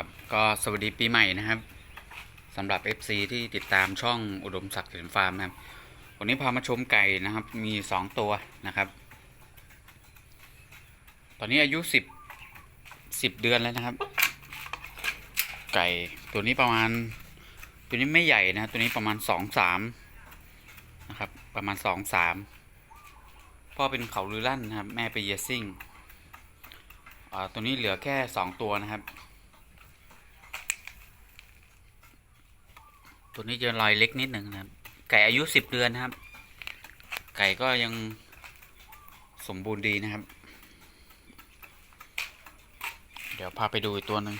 ครับก็สวัสดีปีใหม่นะครับสำหรับ FC ที่ติดตามช่องอุดมศักดิ์เถินฟาร์มนะครับ วันนี้พามาชมไก่นะครับ มี 2 ตัวนะครับ ตอนนี้อายุ 10 10 เดือนแล้วนะครับ ไก่ตัวนี้ประมาณ ตัวนี้ไม่ใหญ่นะตัวนี้ประมาณ 2 3นะครับ ประมาณ 2 3พ่อเป็นเขาลือลั่นนะครับ แม่ไปนเยซิ่งตัวนี้เหลือแค่ 2 ตัวนะครับ ตัวนี้จะลอยเล็กนิดหนึ่งนะครับ ไก่อายุสิบเดือนนะครับ ไก่ก็ยังสมบูรณ์ดีนะครับ เดี๋ยวพาไปดูอีกตัวหนึ่ง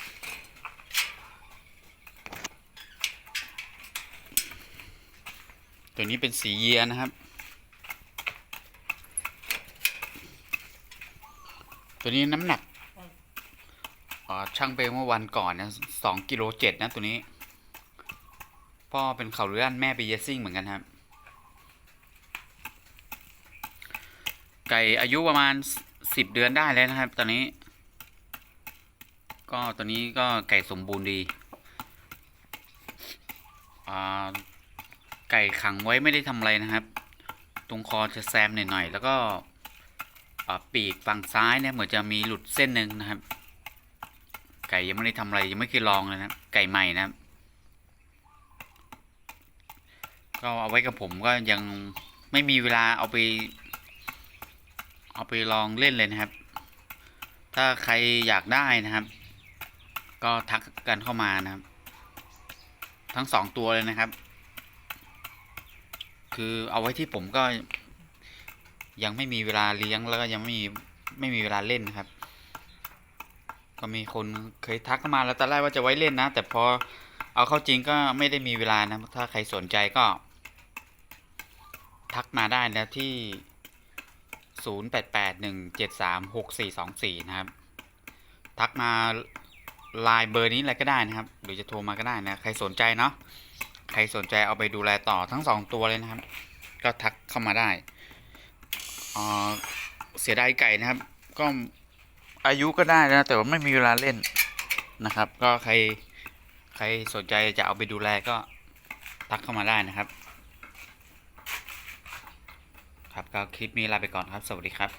ตัวนี้เป็นสีเยียนะครับ ตัวนี้น้ำหนักอ่าช่างไปเมื่อวันก่อนนะสองกิโลเจ็ดนะตัวนี้ พ่อเป็นเขาเรือนแม่เป็นเยสซิ่งเหมือนกันครับ ไก่อายุประมาณสิบเดือนได้แล้วนะครับ ตอนนี้ ก็ตอนนี้ก็ไก่สมบูรณ์ดีไก่ขังไว้ไม่ได้ทำอะไรนะครับ ตรงคอจะแซมหน่อยๆแล้วก็ปีกฝั่งซ้ายเนี่ยเหมือนจะมีหลุดเส้นหนึ่งนะครับ ไก่ยังไม่ได้ทำอะไรยังไม่เคยลองเลยนะไก่ใหม่นะครับ ก็เอาไว้กับผมก็ยังไม่มีเวลาเอาไป เอาไปลองเล่นเลยนะครับ ถ้าใครอยากได้นะครับ ก็ทักกันเข้ามานะครับ ทั้งสองตัวเลยนะครับ คือเอาไว้ที่ผมก็ยังไม่มีเวลาเลี้ยงแล้วก็ยังไม่มีไม่มีเวลาเล่นนะครับ ก็มีคนเคยทักเข้ามาแล้วตอนแรกว่าจะไว้เล่นนะ แต่พอเอาเข้าจริงก็ไม่ได้มีเวลานะ ถ้าใครสนใจก็ ทักมาได้นะที่ 0881736424 นะครับ ทักมาไลน์เบอร์นี้อะไรก็ได้นะครับ หรือจะโทรมาก็ได้นะ ใครสนใจเนาะ ใครสนใจเอาไปดูแลต่อทั้งสองตัวเลยนะครับ ก็ทักเข้ามาได้อ่าเสียดายไก่นะครับ ก็อายุก็ได้นะแต่ว่าไม่มีเวลาเล่นนะครับ ก็ใครใครสนใจจะเอาไปดูแลก็ทักเข้ามาได้นะครับ ครับก็คลิปนี้ลาไปก่อนครับ สวัสดีครับ